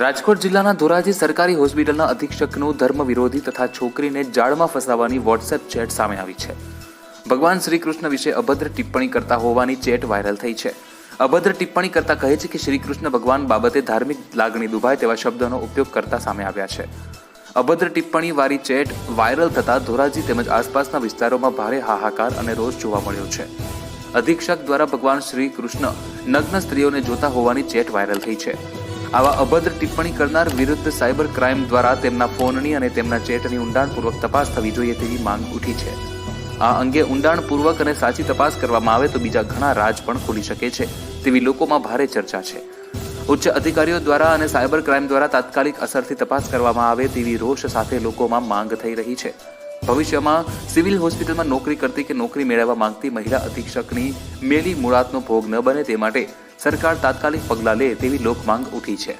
રાજકોટ જિલ્લાના ધોરાજી સરકારી હોસ્પિટલના અધિક્ષકનું ધર્મ વિરોધી તથા છોકરીને જાળમાં ફસાવવાની વોટ્સએપ ચેટ સામે આવી છે. ભગવાન શ્રી કૃષ્ણ વિશે અભદ્ર ટિપ્પણી કરતા હોવાની ચેટ વાયરલ થઈ છે. અભદ્ર ટિપ્પણી કરતા કહે છે કે શ્રી કૃષ્ણ ભગવાન બાબતે ધાર્મિક લાગણી દુભાય તેવા શબ્દોનો ઉપયોગ કરતા સામે આવ્યા છે. અભદ્ર ટિપ્પણી વાળી ચેટ વાયરલ થતા ધોરાજી તેમજ આસપાસના વિસ્તારોમાં ભારે હાહાકાર અને રોષ જોવા મળ્યો છે. અધિક્ષક દ્વારા ભગવાન શ્રી કૃષ્ણ નગ્ન સ્ત્રીઓને જોતા હોવાની ચેટ વાયરલ થઈ છે. આવા અભદ્ર ટિપ્પણી કરનાર વિરુદ્ધ સાયબર ક્રાઇમ દ્વારા તેમના ફોનની અને તેમના ચેટની ઊંડાણપૂર્વક તપાસ થવી જોઈએ તેવી માંગ ઉઠી છે. આ અંગે ઊંડાણપૂર્વક અને સાચી તપાસ કરવામાં આવે તો બીજા ઘણા રાજ પણ ખુલી શકે છે, તેવી લોકોમાં ભારે ચર્ચા છે. ઉચ્ચ અધિકારીઓ દ્વારા અને સાયબર ક્રાઇમ દ્વારા તાત્કાલિક અસરથી તપાસ કરવામાં આવે તેવી રોષ સાથે લોકોમાં માંગ થઈ રહી છે. ભવિષ્યમાં સિવિલ હોસ્પિટલમાં નોકરી કરતી કે નોકરી મેળવવા માંગતી મહિલા અધિક્ષકની મેલી મુળાતનો ભોગ ન બને તે માટે સરકાર તાત્કાલિક પગલાં લે તેવી લોકમાંગ ઉઠી છે.